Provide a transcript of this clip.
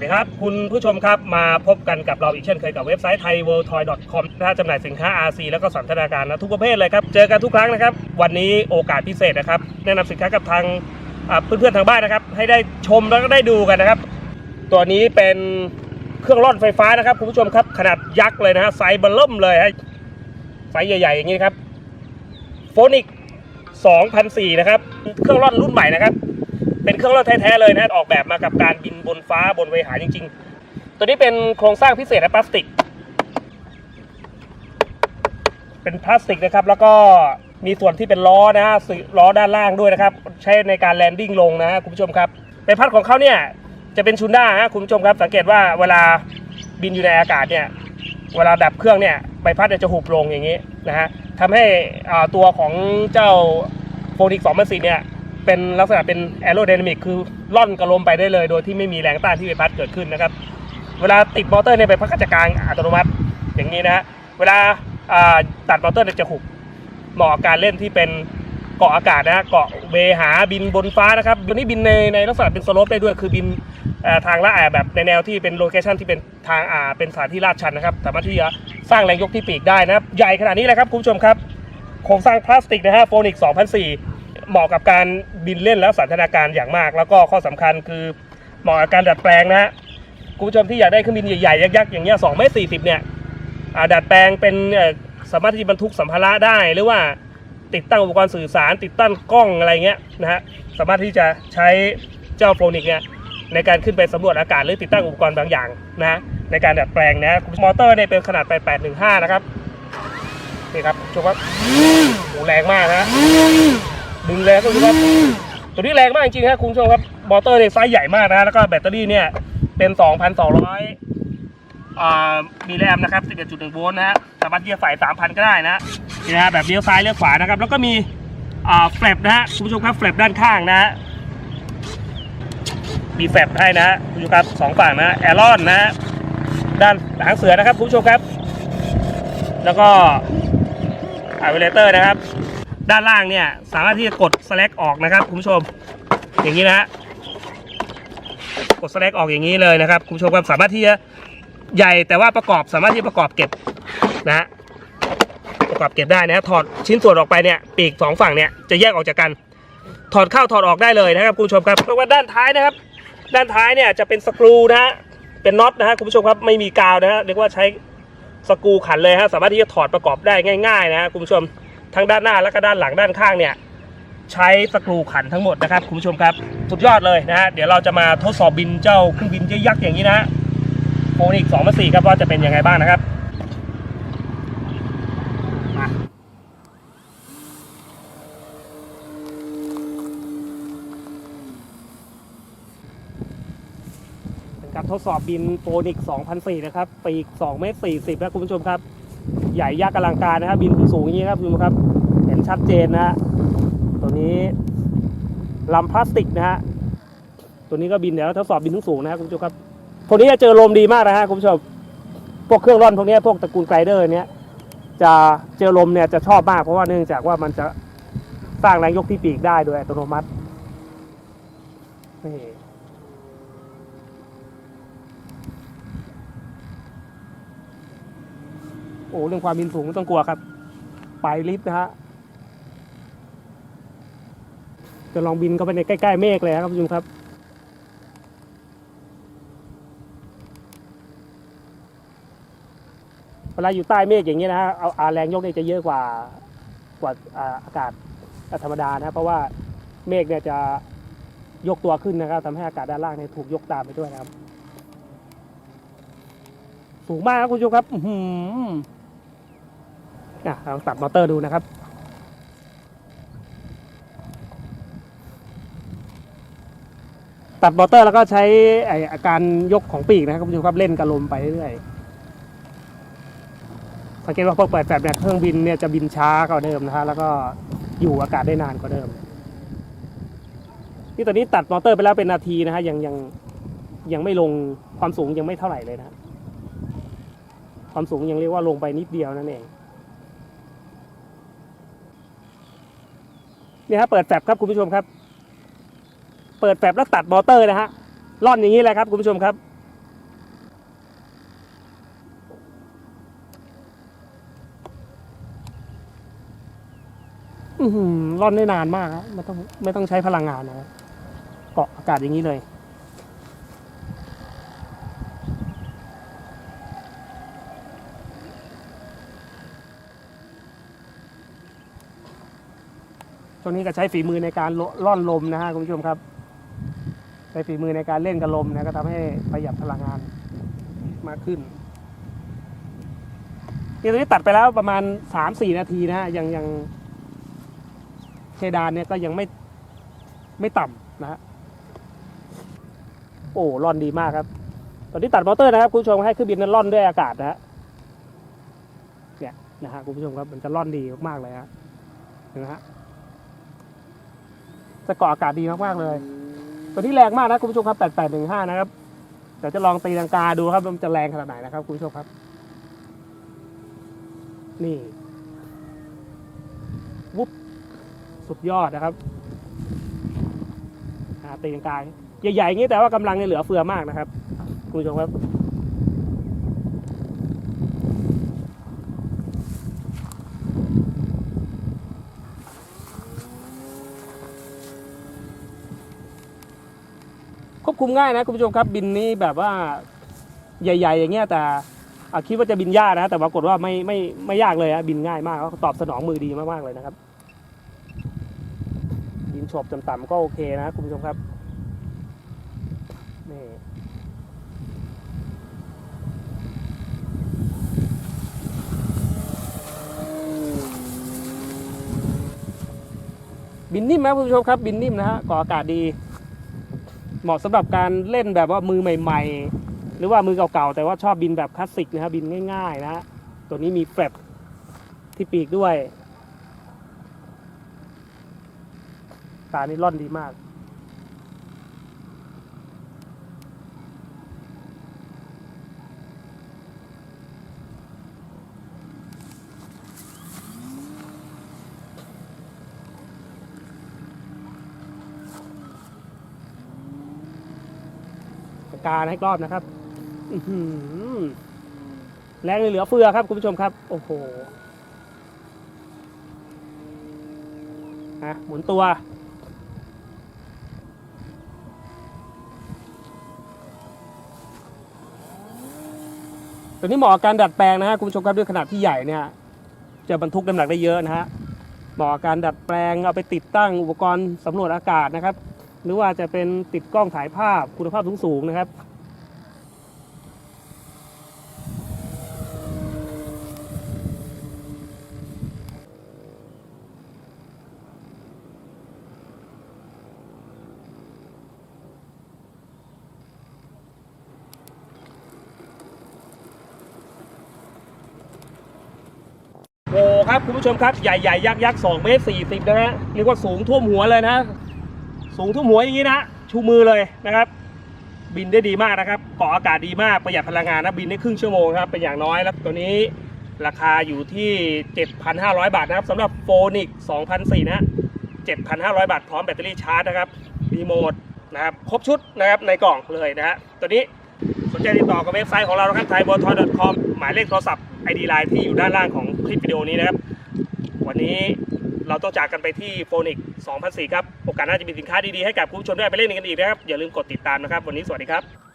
วัสดีครับ คุณผู้ชมครับมาพบกันกับเราอีกเช่นเคยกับเว็บไซต์ thaiworldtoy.com นะฮะจำหน่ายสินค้า RC แล้วก็สันทนาการนะทุกประเภทเลยครับ เจอกันทุกครั้งนะครับ วันนี้โอกาสพิเศษนะครับ แนะนำสินค้ากับทางเพื่อนๆทางบ้านนะครับ ให้ได้ชมแล้วก็ได้ดูกันนะครับ ตัวนี้เป็นเครื่องร่อนไฟฟ้านะครับคุณผู้ชมครับขนาดยักษ์เลยนะฮะไซส์เบลเริ่มเลยฮะไซส์ใหญ่ ๆ อย่างนี้ครับโฟนิก2004นะครับ เครื่องร่อนรุ่นใหม่นะครับ เป็นเครื่องร่อนแท้ๆเลยนะออกแบบมากับการบินบนฟ้าบนเวหาจริง ๆ ตัวนี้เป็นโครงสร้างพิเศษนะพลาสติก เป็นพลาสติกนะครับ แล้วก็มีส่วนที่เป็นล้อนะฮะสื่อล้อด้านล่างด้วยนะครับ ใช้ในการแลนดิ้งลงนะฮะคุณผู้ชมครับเป็นพัดของเขาเนี่ยจะเป็นชุนด้าฮะคุณผู้ชมครับ สังเกตว่าเวลาบินอยู่ในอากาศเนี่ยเวลาดับเครื่องเนี่ยใบพัดจะหุบลงอย่างนี้นะฮะทำให้ตัวของเจ้าโฟนิก2,004เนี่ย เป็นลักษณะเป็นแอโร d y นามิกคือล่อนกระลมไปได้เลย โดยที่ไม่มีแรงต้านที่ใบพัดเกิดขึ้นนะครับ เวลาติดมอเตอร์เนี่ยใบพัดก็จะกลางอัตโนมัติอย่างนี้นะฮะเวลาตัดมอเตอร์เนี่ยจะหุบเหมาะการเล่นที่เป็นเกาะอากาศนะเกาะเวหาบินบนฟ้านะครับตัวนี้บินในในลักษณะเป็นสโลปได้ด้วยคือบินทางลาดแบบในแนวที่เป็นโลเคชันที่เป็นทางอ่าเป็นสถานที่ลาดชันนะครับ สามารถที่จะสร้างแรงยกที่ปีกได้นะครับ ใหญ่ขนาดนี้เลยครับคุณผู้ชมครับโครงสร้างพลาสติกนะฮะโฟนิก2004 เหมาะกับการบินเล่นและสันทนาการอย่างมาก แล้วก็ข้อสำคัญคือเหมาะกับการดัดแปลงนะฮะคุณผู้ชมที่อยากได้เครื่องบินใหญ่ๆยักษ์ๆอย่างเงี้ย2เมตร40เนี่ยดัดแปลงเป็นสามารถที่บรรทุกสัมภาระได้หรือว่าติดตั้งอุปกรณ์สื่อสาร ติดตั้งกล้องอะไรเงี้ยนะฮะสามารถที่จะใช้เจ้าโฟนิกเนี่ยในการขึ้นไปสำรวจอากาศหรือติดตั้งอุปกรณ์บางอย่างนะในการดัดแปลงนะมอเตอร์เนี่ยเป็นขนาดไป815 นะครับนี่ครับชมครับโหแรงมากนะ ดึงแรงก็คือว่าตัวนี้แรงมากจริงๆครับคุณผู้ชมครับมอเตอร์เนี่ยไซส์ใหญ่มากนะแล้วก็แบตเตอรี่เนี่ยเป็น 2,200อ่ามิลลิแอมป์นะครับ11.1โวลต์นะฮะสามารถที่จะใส่3,000 ก็ได้นะนี่นะฮะแบบเลี้ยวซ้ายเลี้ยวขวานะครับ แล้วก็มีอ่าแฟลปนะฮะคุณผู้ชมครับแฟลปด้านข้างนะฮะมีแฟลปให้นะฮะคุณผู้ชมครับสองฝั่งนะแอรอนนะฮะด้านหางเสือนะครับคุณผู้ชมครับ แล้วก็อเวเลเตอร์นะครับ ด้านล่างเนี่ยสามารถที่จะกด select ออกนะครับคุณผู้ชม อย่างนี้นะฮะกด select ออกอย่างนี้เลยนะครับคุณผู้ชมครับสามารถที่จะใหญ่แต่ว่าประกอบสามารถที่ประกอบเก็บนะฮะประกอบเก็บได้นะฮะถอดชิ้นส่วนออกไปเนี่ยปีกสองฝั่งเนี่ยจะแยกออกจากกัน ถอดเข้าถอดออกได้เลยนะครับคุณผู้ชมครับเพราะว่าด้านท้ายนะครับ ด้านท้ายเนี่ยจะเป็นสกรูนะฮะเป็นน็อตนะฮะคุณผู้ชมครับไม่มีกาวนะฮะเรียกว่าใช้สกรูขันเลยฮะสามารถที่จะถอดประกอบได้ง่ายๆนะฮะคุณผู้ชม ทั้งด้านหน้าและก็ด้านหลังด้านข้างเนี่ยใช้สกรูขันทั้งหมดนะครับคุณผู้ชมครับสุดยอดเลยนะฮะเดี๋ยวเราจะมาทดสอบบินเจ้าเครื่องบินยักษ์อย่างนี้นะโฟนิกสองมาสี่ครับว่าจะเป็นยังไงบ้างนะครับมาเป็นการทดสอบบินโฟนิก 2004 นะครับ ปีก 2 เมตร 40 นะคุณผู้ชมครับ ใหญ่ยักษ์อลังการนะครับ บินสูงอย่างนี้ครับคุณผู้ชมครับ เห็นชัดเจนนะฮะตัวนี้ลำพลาสติกนะฮะตัวนี้ก็บินเดี๋ยวเราทดสอบบินสูงนะครับคุณผู้ชมครับตัวนี้จะเจอลมดีมากนะฮะคุณผู้ชมพวกเครื่องร่อนพวกนี้พวกตระกูลไกลเดอร์เนี้ยจะเจอลมเนี่ยจะชอบมากเพราะว่าเนื่องจากว่ามันจะสร้างแรงยกที่ปีกได้โดยอัตโนมัตินี่ โอ้เรื่องความบินสูงไม่ต้องกลัวครับ ไปลิฟต์นะฮะจะลองบินเข้าไปในใกล้ๆเมฆเลยครับคุณผู้ชมครับเวลาอยู่ใต้เมฆอย่างนี้นะฮะเอาอาแรงยกเนี่ยจะเยอะกว่ากว่าอาอากาศธรรมดานะเพราะว่าเมฆเนี่ยจะยกตัวขึ้นนะครับทำให้อากาศด้านล่างเนี่ยถูกยกตามไปด้วยนะครับ สูงมากครับคุณผู้ชมครับ อื้ อะลองตัดมอเตอร์ดูนะครับตัดมอเตอร์แล้วก็ใช้ออาการยกของปีกนะครับคุณผู้ชมครับเล่นกระลมไปเรื่อยๆสังเกตว่าพอเปิดแฟลปเนี่ยเครื่องบินเนี่ยจะบินช้ากว่าเดิมนะฮะแล้วก็อยู่อากาศได้นานกว่าเดิมนี่ตอนนี้ตัดมอเตอร์ไปแล้วเป็นนาทีนะฮะยังยังยังไม่ลงความสูงยังไม่เท่าไหร่เลยนะความสูงยังเรียกว่าลงไปนิดเดียวนั่นเอง นี่ครับเปิดแฟบครับคุณผู้ชมครับ เปิดแฟบแล้วตัดมอเตอร์นะฮะล่อนอย่างนี้เลยครับคุณผู้ชมครับ อืร่อนได้นานมาก ไม่ต้องไม่ต้องใช้พลังงานนะเกาะอากาศอย่างนี้เลย ช่วงนี้ก็ใช้ฝีมือในการล่อนลมนะฮะคุณผู้ชมครับ ใช้ฝีมือในการเล่นกับลมนะก็ทำให้ประหยัดพลังงานมากขึ้นนี่ตอนนี้ตัดไปแล้วประมาณสามสี่นาทีนะฮะยังยังเพดานเนี่ยก็ยังไม่ไม่ต่ำนะฮะโอ้ร่อนดีมากครับ ตอนนี้ตัดมอเตอร์นะครับ คุณผู้ชมให้เครื่องบินนั้นร่อนด้วยอากาศนะฮะเนี่ยนะฮะคุณผู้ชมครับมันจะร่อนดีมากๆเลยฮะนะฮะ จะเกาะอากาศดีมากๆเลย ตัวนี้แรงมากนะคุณผู้ชมครับ 8815 นะครับเดี๋ยวจะลองตีลังกาดูครับว่ามันจะแรงขนาดไหนนะครับคุณผู้ชมครับ นี่วุบสุดยอดนะครับอ่าตีลังกาใหญ่ๆอย่างนี้แต่ว่ากำลังเนี่ยเหลือเฟือมากนะครับ คุณผู้ชมครับ ควบคุมง่ายนะคุณผู้ชมครับบินนี้แบบว่าใหญ่ ๆ อย่างเงี้ยแต่คิดว่าจะบินยากนะ แต่ปรากฏว่าไม่ไม่ไม่ยากเลยอะบินง่ายมากเขาตอบสนองมือดีมากๆเลยนะครับ บินฉบต่ำๆก็โอเคนะคุณผู้ชมครับนี่บินนิ่มนะคุณผู้ชมครับ บินนิ่มนะฮะก่ออากาศดี เหมาะสำหรับการเล่นแบบว่ามือใหม่ ๆ หรือว่ามือเก่าๆ แต่ว่าชอบบินแบบคลาสสิกนะครับบินง่ายๆนะฮะตัวนี้มีแฟลปที่ปีกด้วย ตานี่ล่อนดีมาก การให้รอบนะครับแรงเลยเหลือเฟือครับคุณผู้ชมครับ โอ้โหอะหมุนตัว ตัวนี้เหมาะการดัดแปลงนะฮะคุณผู้ชมครับด้วยขนาดที่ใหญ่เนี่ยจะบรรทุกน้ำหนักได้เยอะนะฮะเหมาะการดัดแปลงเอาไปติดตั้งอุปกรณ์สำรวจอากาศนะครับ หรือว่าจะเป็นติดกล้องถ่ายภาพคุณภาพสูงๆนะครับ โอ้ครับ คุณผู้ชมครับ ใหญ่ๆ ยักษ์ยักษ์สองเมตรสี่สิบนะฮะเรียกว่าสูงท่วมหัวเลยนะ สูงท่มหัวอย่างนี้นะชูมือเลยนะครับ บินได้ดีมากนะครับเกาะอากาศดีมากประหยัดพลังงานนะบินได้ครึ่งชั่วโมงครับเป็นอย่างน้อยแล้วตัวนี้ราคาอยู่ที่ 7,500 บาทนะครับสำหรับโฟนิก2004นะ7,500 บาทพร้อมแบตเตอรี่ชาร์จนะครับรีโมทนะครับครบชุดนะครับในกล่องเลยนะฮะตัวนี้สนใจติดต่อกับเว็บไซต์ของเรานะครับ thaibotoi.com หมายเลขโทรศัพท์ ID Line ที่อยู่ด้านล่างของคลิปวิดีโอนี้นะครับ วันนี้ เราต้องจากกันไปที่โฟนิก2004 ครับ โอกาสน่าจะมีสินค้าดีๆ ให้กับคุณผู้ชมได้ไปเล่นกันอีกนะครับ อย่าลืมกดติดตามนะครับ วันนี้สวัสดีครับ